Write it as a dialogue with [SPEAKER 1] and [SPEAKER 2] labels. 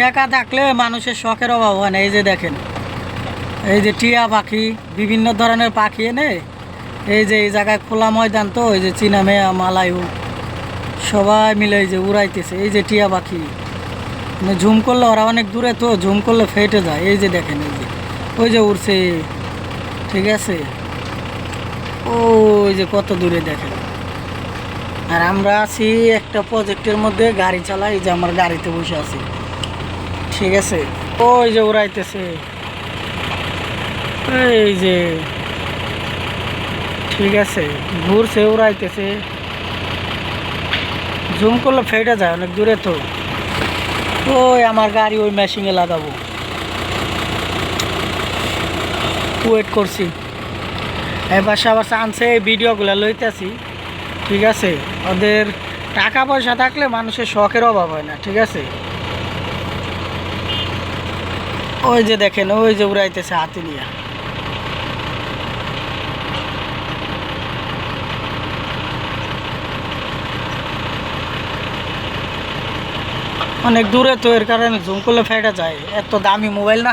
[SPEAKER 1] টাকা থাকলে মানুষের শখের অভাব হয় না, এই যে দেখেন। এই যে টিয়া পাখি, বিভিন্ন ধরনের পাখি এনে, এই যে এই জায়গায় খোলা ময়দান তো, এই যে চীনা মেয়া মালায়ু সবাই মিলে এই যে উড়াইতেছে, এই যে টিয়া পাখি। মানে ঝুম করলে ওরা অনেক দূরে তো, ঝুম করলে ফেটে যায়, এই যে দেখেন, এই যে। ওই যে উড়ছে, ঠিক আছে? ওই যে কত দূরে দেখেন। আর আমরা আছি একটা প্রজেক্টের মধ্যে গাড়ি চালাই যে আমার গাড়িতে বসে আছি। ঠিক আছে। ওই যে উড়াইতেছে। এই যে। ঠিক আছে, ঘুরছে, উড়াইতেছে। জুম করলে ফেটে যায়, অনেক দূরে তো। ওই আমার গাড়ি ওই মেশিনে লাগাবো। ওয়েট করছি। এবার সবার আনছে এই ভিডিওগুলো লইতেছি। ঠিক আছে, ওদের টাকা পয়সা থাকলে মানুষের শখের অভাব হয় না, ঠিক আছে। ওই যে দেখেন, ওই যে উড়াইতেছে হাতি নিয়ে। অনেক দূরে তো, এর কারণে জুম করলে ফেটে যায়। এত দামি মোবাইল না।